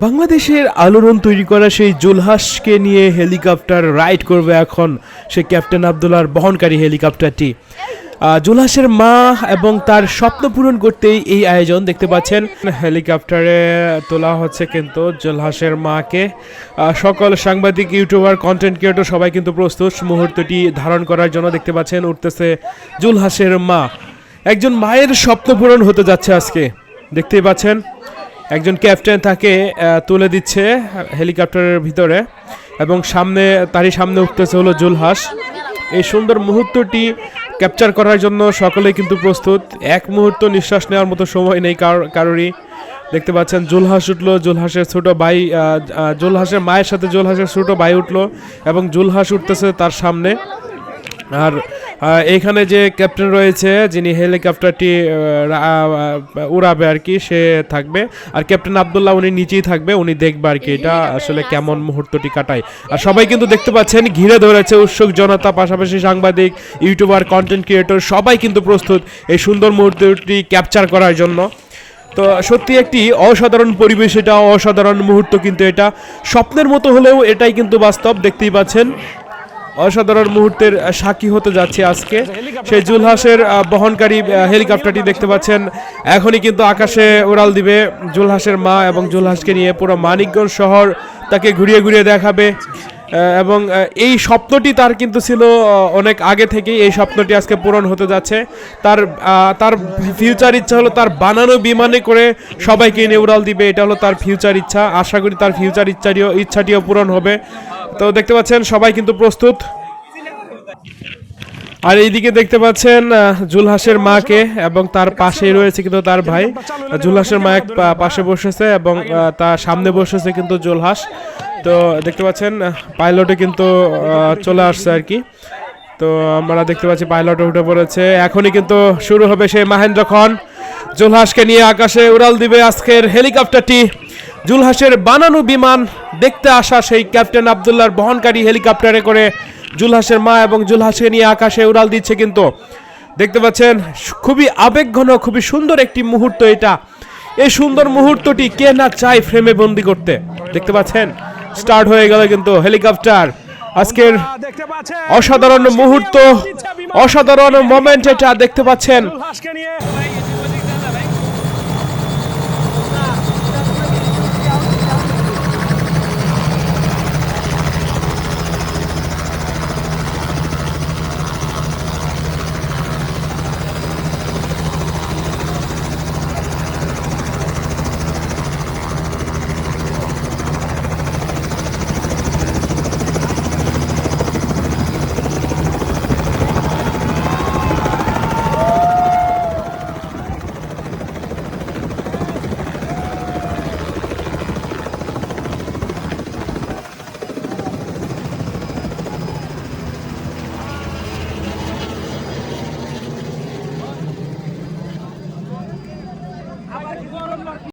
বাংলাদেশের আলোড়ন তৈরি করা সেই জুলহাসকে নিয়ে হেলিকপ্টার রাইড করবে এখন সে ক্যাপ্টেন আবদুল্লার বহনকারী হেলিকপ্টারটি। জুলহাসের মা এবং তার স্বপ্ন পূরণ করতেই এই আয়োজন দেখতে পাচ্ছেন। হেলিকপ্টারে তোলা হচ্ছে কিন্তু জুলহাসের মাকে। সকল সাংবাদিক, ইউটিউবার কন্টেন্ট ক্রিয়েটর সবাই কিন্তু প্রস্তুত। মুহূর্তটি ধারণ করার জন্য দেখতে পাচ্ছেন, উঠতেছে জুলহাসের মা। একজন মায়ের স্বপ্ন পূরণ হতে যাচ্ছে আজকে। দেখতেই পাচ্ছেন একজন ক্যাপ্টেন তাকে তুলে দিচ্ছে হেলিকপ্টারের ভিতরে এবং সামনে, তারই সামনে উঠতেছে হলো জুলহাস। এই সুন্দর মুহূর্তটি ক্যাপচার করার জন্য সকলেই কিন্তু প্রস্তুত। এক মুহূর্ত নিঃশ্বাস নেওয়ার মতো সময় নেই কার, কারোরই। দেখতে পাচ্ছেন, জুলহাস উঠল, জুলহাসের ছোটো ভাই জুলহাসের মায়ের সাথে জুলহাসের ছোটো ভাই উঠল এবং জুলহাস উঠতেছে তার সামনে। আর আহ, এইখানে যে ক্যাপ্টেন রয়েছে যিনি হেলিকপ্টারটি উড়াবে আর কি সে থাকবে। আর ক্যাপ্টেন আবদুল্লাহ উনি নিচেই থাকবে উনি দেখবে আর কি এটা আসলে কেমন মুহূর্তটি কাটায়। আর সবাই কিন্তু দেখতে পাচ্ছেন ঘিরে ধরেছে উৎসুক জনতা পাশাপাশি সাংবাদিক ইউটিউবার কন্টেন্ট ক্রিয়েটর সবাই কিন্তু প্রস্তুত এই সুন্দর মুহূর্তটি ক্যাপচার করার জন্য। তো সত্যি একটি অসাধারণ পরিবেশ এটা অসাধারণ মুহূর্ত কিন্তু এটা। স্বপ্নের মতো হলেও এটাই কিন্তু বাস্তব দেখতেই পাচ্ছেন। অসাধারণ মুহূর্তের সাক্ষী হতে যাচ্ছে আজকে। সেই জুলহাসের বহনকারী হেলিকপ্টারটি দেখতে পাচ্ছেন। এখনই কিন্তু আকাশে উড়াল দিবে জুলহাসের মা এবং জুলহাসকে নিয়ে পুরো মানিকগঞ্জ শহর তাকে ঘুরিয়ে ঘুরিয়ে দেখাবে। এবং এই স্বপ্নটি তার কিন্তু ছিল অনেক আগে থেকেই এই স্বপ্নটি আজকে পূরণ হতে যাচ্ছে। তার তার ফিউচার ইচ্ছা হলো তার বানানো বিমানে করে সবাইকে নিয়ে উড়াল দিবে। এটা হলো তার ফিউচার ইচ্ছা। আশা করি তার ফিউচার ইচ্ছাটিও ইচ্ছাটিও পূরণ হবে। তো দেখতে পাচ্ছেন, সবাই কিন্তু প্রস্তুত। আর এইদিকে দেখতে পাচ্ছেন জুলহাসের মাকে এবং তার পাশেই রয়েছে কিন্তু তার ভাই। জুলহাসের মা এক পাশে বসেছে এবং তার সামনে বসেছে কিন্তু জুলহাস। তো দেখতে পাচ্ছেন পাইলটে কিন্তু চলে আসছে আর কি। তো আমরা দেখতে পাচ্ছি, পাইলটে উঠে পড়েছে। এখনই কিন্তু শুরু হবে সেই মাহেন্দ্র খন জুলহাসকে নিয়ে আকাশে উড়াল দিবে আজকের হেলিকপ্টারটি। জুলহাসের বানানো বিমান, দেখতে আসা সেই ক্যাপ্টেন আবদুল্লাহর বহনকারী হেলিকপ্টারে করে জুলহাসের মা এবং জুলহাসকে নিয়ে আকাশে উড়াল দিচ্ছে কিন্তু। দেখতে পাচ্ছেন, খুবই আবেগঘন, খুবই সুন্দর একটি মুহূর্ত এটা। এই সুন্দর মুহূর্তটি কে না চায় ফ্রেমে বন্দি করতে? দেখতে পাচ্ছেন, স্টার্ট হয়ে গেল কিন্তু হেলিকপ্টার। আজকের অসাধারণ মুহূর্ত, অসাধারণ মোমেন্ট এটা, দেখতে পাচ্ছেন।